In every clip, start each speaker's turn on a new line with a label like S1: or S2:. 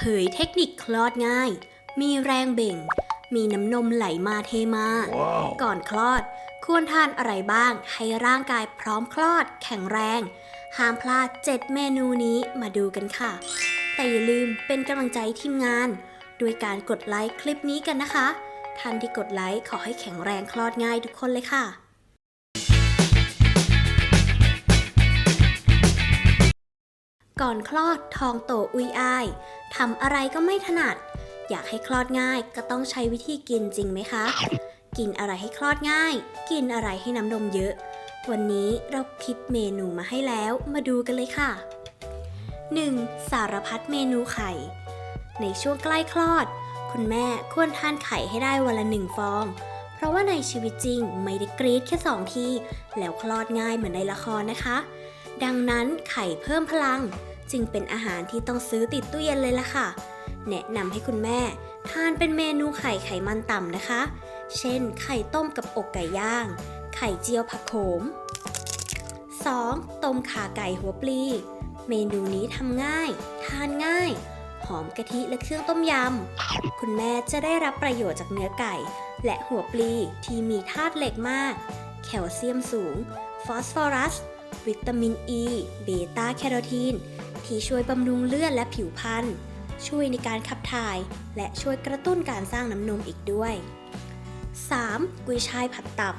S1: เผยเทคนิคคลอดง่าย มีแรงเบ่ง มีน้ำนมไหลมาเทมาก่อนคลอด ควรทานอะไรบ้าง ให้ร่างกายพร้อมคลอด แข็งแรง ห้ามพลาด 7 เมนูนี้มาดูกันค่ะ แต่อย่าลืมเป็นกำลังใจทีมงาน ด้วยการกดไลค์คลิปนี้กันนะคะท่านที่กดไลค์ขอให้แข็งแรงคลอดง่ายทุกคนเลยค่ะ ก่อนคลอดทองโตอุยอายทำอะไรก็ไม่ถนัด อยากให้คลอดง่ายก็ต้องใช้วิธีกินจริงไหมคะ กินอะไรให้คลอดง่าย กินอะไรให้น้ำนมเยอะ วันนี้เราคิดเมนูมาให้แล้วมาดูกันเลยค่ะ 1. สารพัดเมนูไข่ ในช่วงใกล้คลอด คุณแม่ควรทานไข่ให้ได้วันละหนึ่งฟอง เพราะว่าในชีวิตจริงไม่ได้กรีดแค่สองทีแล้วคลอดง่ายเหมือนในละครนะคะ ดังนั้นไข่เพิ่มพลัง จึงเป็นอาหารที่ต้องซื้อติดตู้เย็นเลยล่ะค่ะ แนะนำให้คุณแม่ ทานเป็นเมนูไข่ไขมันต่ำนะคะ เช่น ไข่ต้มกับอกไก่ย่าง ไข่เจียวผักโขม 2. ต้มขาไก่หัวปลี เมนูนี้ทำง่าย ทานง่าย หอมกะทิและเครื่องต้มยำ คุณแม่จะได้รับประโยชน์จากเนื้อไก่ และหัวปลีที่มีธาตุเหล็กมาก แคลเซียมสูง ฟอสฟอรัส วิตามินอ e, ีเบต้าแคโรทีน ที่ช่วยบำรุงเลือดและผิวพรรณ ช่วยในการขับถ่าย และช่วยกระตุ้นการสร้างน้ำนมอีกด้วย 3. กุยช่ายผัดตับ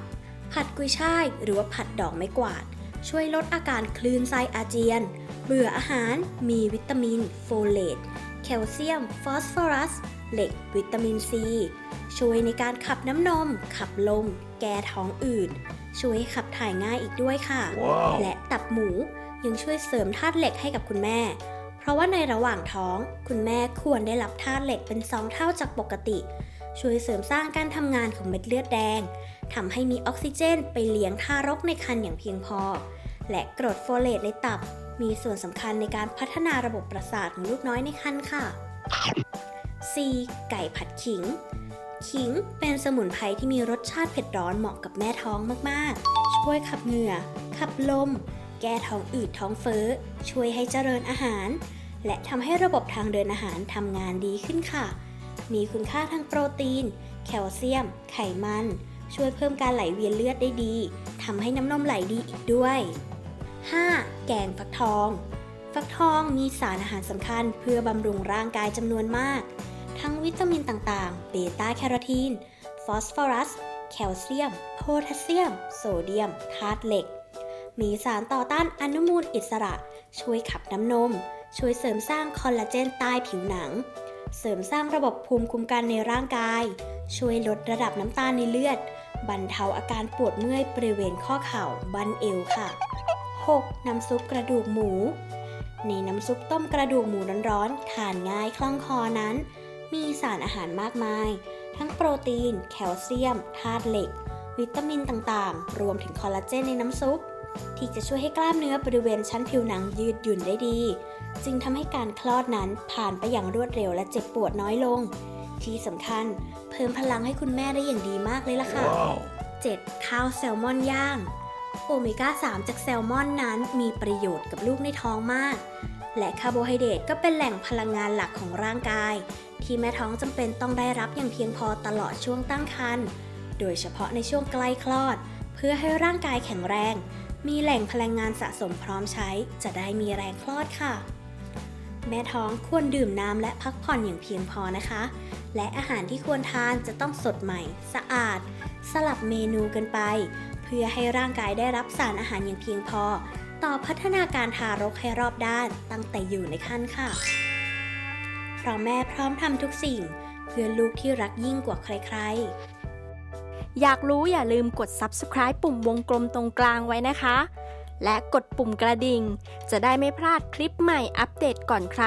S1: ผัดกุยช่ายหรือว่าผัดดอกไม้กวาด ช่วยลดอาการคลื่นไส้อาเจียน เบื่ออาหาร มีวิตามิน โฟเลต แคลเซียม ฟอสฟอรัส เหล็ก วิตามินซี ช่วยในการขับน้ำนม ขับลม แก้ท้องอืด ช่วยให้ขับถ่ายง่ายอีกด้วยค่ะและตับหมูยังช่วยเสริมธาตุเหล็กให้กับคุณแม่ เพราะว่าในระหว่างท้อง คุณแม่ควรได้รับธาตุเหล็กเป็น2เท่าจากปกติ ช่วยเสริมสร้างการทำงานของเม็ดเลือดแดงทำให้มีออกซิเจนไปเลี้ยงทารกในครรภ์อย่างเพียงพอ และกรดโฟเลตในตับมีส่วนสำคัญในการพัฒนาระบบประสาทของลูกน้อยในครรภ์ค่ะ 4. ไก่ผัดขิง ขิงเป็นสมุนไพรที่มีรสชาติเผ็ดร้อนเหมาะกับแม่ท้องมากๆ ช่วยขับเหงื่อ ขับลม แก้ท้องอืดท้องเฟ้อ ช่วยให้เจริญอาหาร และทำให้ระบบทางเดินอาหารทำงานดีขึ้นค่ะ มีคุณค่าทางโปรตีน แคลเซียม ไขมัน ช่วยเพิ่มการไหลเวียนเลือดได้ดีทำให้น้ำนมไหลดีอีกด้วย 5. แกงฟักทอง ฟักทองมีสารอาหารสำคัญเพื่อบำรุงร่างกายจำนวนมาก ทั้งวิตามินต่างๆ เบต้าแคโรทีน ฟอสฟอรัส แคลเซียม โพแทสเซียม โซเดียม ธาตุเหล็ก มีสารต่อต้านอนุมูลอิสระ ช่วยขับน้ำนม ช่วยเสริมสร้างคอลลาเจนใต้ผิวหนัง เสริมสร้างระบบภูมิคุ้มกันในร่างกาย ช่วยลดระดับน้ำตาลในเลือด บรรเทาอาการปวดเมื่อยบริเวณข้อเข่า บั้นเอวค่ะ 6. น้ำซุปกระดูกหมู ในน้ำซุปต้มกระดูกหมูร้อนๆ ทานง่ายคล่องคอนั้น มีสารอาหารมากมาย ทั้งโปรตีน แคลเซียม ธาตุเหล็ก วิตามินต่างๆ รวมถึงคอลลาเจนในน้ำซุป ที่จะช่วยให้กล้ามเนื้อบริเวณชั้นผิวหนังยืดหยุ่นได้ดี จึงทำให้การคลอดนั้นผ่านไปอย่างรวดเร็วและเจ็บปวดน้อยลง ที่สำคัญเพิ่มพลังให้คุณแม่ได้อย่างดีมากเลยล่ะค่ะ 7. ข้าวแซลมอนย่าง โอเมก้า 3 จากแซลมอนนั้นมีประโยชน์กับลูกในท้องมาก และคาร์โบไฮเดรตก็เป็นแหล่งพลังงานหลักของร่างกาย ที่แม่ท้องจำเป็นต้องได้รับอย่างเพียงพอตลอดช่วงตั้งครรภ์โดยเฉพาะในช่วงใกล้คลอด เพื่อให้ร่างกายแข็งแรง มีแหล่งพลังงานสะสมพร้อมใช้ จะได้มีแรงคลอดค่ะ แม่ท้องควรดื่มน้ำและพักผ่อนอย่างเพียงพอนะคะ และอาหารที่ควรทานจะต้องสดใหม่ สะอาด สลับเมนูกันไป เพื่อให้ร่างกายได้รับสารอาหารอย่างเพียงพอ ต่อพัฒนาการทารกให้รอบด้านตั้งแต่อยู่ในครรภ์ค่ะ เพราะแม่พร้อมทำทุกสิ่ง เพื่อลูกที่รักยิ่งกว่าใครๆ
S2: อยากรู้อย่าลืมกด subscribe ปุ่มวงกลมตรงกลางไว้นะคะ และกดปุ่มกระดิ่ง จะได้ไม่พลาดคลิปใหม่อัปเดตก่อนใคร